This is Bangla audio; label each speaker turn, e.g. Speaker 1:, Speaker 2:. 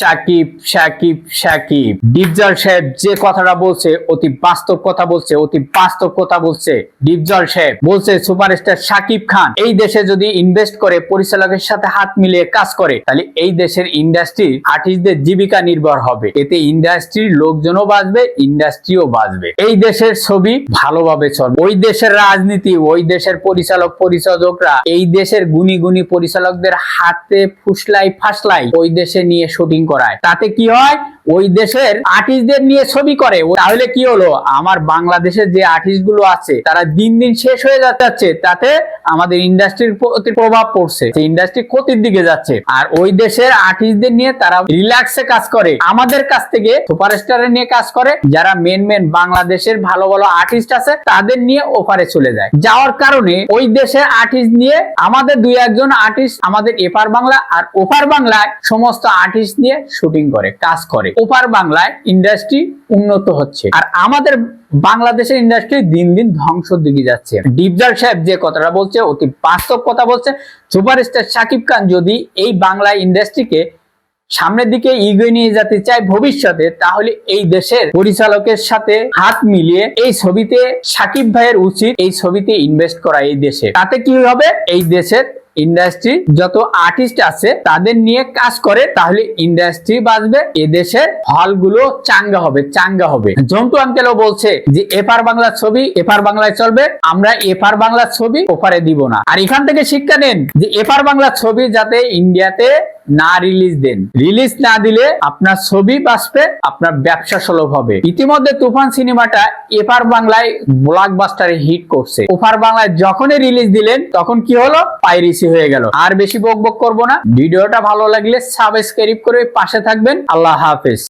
Speaker 1: সাকিব সাকিব সাকিব। ডিপজল সাহেব যে কথাটা বলছে, অতি বাস্তব কথা বলছে, অতি বাস্তব কথা বলছে। ডিপজল সাহেব বলছে, সুপারস্টার সাকিব খান, এই দেশে যদি ইনভেস্ট করে পরিচালকের সাথে হাত মিলিয়ে কাজ করে, তাহলে এই দেশের ইন্ডাস্ট্রি আর্টিস্টদের জীবিকা নির্ভর হবে। এতে ইন্ডাস্ট্রির লোকজনও বাঁচবে ইন্ডাস্ট্রিও বাঁচবে। এই দেশের ছবি ভালোভাবে চলবে। ওই দেশের রাজনীতি, ওই দেশের পরিচালক, পরিচালকরা, এই দেশের গুণী গুণী পরিচালকদের হাতে ফুসলাই ফাসলাই, ওই দেশে নিয়ে শুটিং করায়। তাতে কি হয়? ওই দেশের আর্টিস্টদের নিয়ে ছবি করে। তাহলে কি হলো? আমার বাংলাদেশের যে আর্টিস্টগুলো আছে, তারা দিন দিন শেষ হয়ে যাচ্ছে, তাতে আমাদের ইন্ডাস্ট্রির প্রতি প্রভাব পড়ছে। সেই ইন্ডাস্ট্রি ক্ষতির দিকে যাচ্ছে। আর ওই দেশের আর্টিস্টদের নিয়ে তারা রিল্যাক্সে কাজ করে। আমাদের কাছ থেকে সুপারস্টারের নিয়ে কাজ করে। যারা মেন মেন বাংলাদেশের ভালো ভালো আর্টিস্ট আছে, তাদের নিয়ে ওপারে চলে যায়। যাওয়ার কারণে ওই দেশের আর্টিস্ট নিয়ে আমাদের দুই, একজন আর্টিস্ট আমাদের এপার বাংলা আর ওপার বাংলায় সমস্ত আর্টিস্ট নিয়ে শুটিং করে, কাজ করে। ওপার বাংলায় ইন্ডাস্ট্রি উন্নত হচ্ছে। আর আমাদের বাংলাদেশের ইন্ডাস্ট্রি দিন দিন ধ্বংসর দিকে যাচ্ছে। ডিপজল সাহেব যে কথাটা বলছে, অতি বাস্তব কথা বলছে। সুপারস্টার শাকিব খান যদি এই বাংলা ইন্ডাস্ট্রিকে সামনের দিকে এগিয়ে নিয়ে যেতে চায় ভবিষ্যতে, তাহলে এই দেশের পরিচালকের সাথে হাত মিলিয়ে এই ছবিতে সাকিব ভাইয়ের উচিত এই ছবিতে ইনভেস্ট করা এই দেশে। তাতে কি হবে? এই দেশের ইন্ডাস্ট্রি যত আর্টিস্ট আছে, তাদের নিয়ে কাজ করে, তাহলে ইন্ডাস্ট্রি বাঁচবে, এদেশের হলগুলো চাঙ্গা হবে চাঙ্গা হবে। জন্তু আঙ্কেলও বলছে যে, এপার বাংলার ছবি, এপার বাংলায় চলবে, আমরা এপার বাংলার ছবি ওপারে দিব না। আর এখান থেকে শিক্ষা নেন যে, এপার বাংলার ছবি যাতে ইন্ডিয়াতে না রিলিজ দেন। রিলিজ না দিলে আপনার ছবি বাঁচবে, আপনার ব্যবসা সুলভ হবে। ইতিমধ্যে তুফান সিনেমাটা এপার বাংলায় ব্লকবাস্টারে হিট করছে। ওপার বাংলায় যখনই রিলিজ দিলেন, তখন কি হলো? পাইরিসি হয়ে গেল। আর বেশি বক বক করব না। ভিডিওটা ভালো লাগলে সাবস্ক্রাইব করে পাশে থাকবেন। আল্লাহ হাফেজ।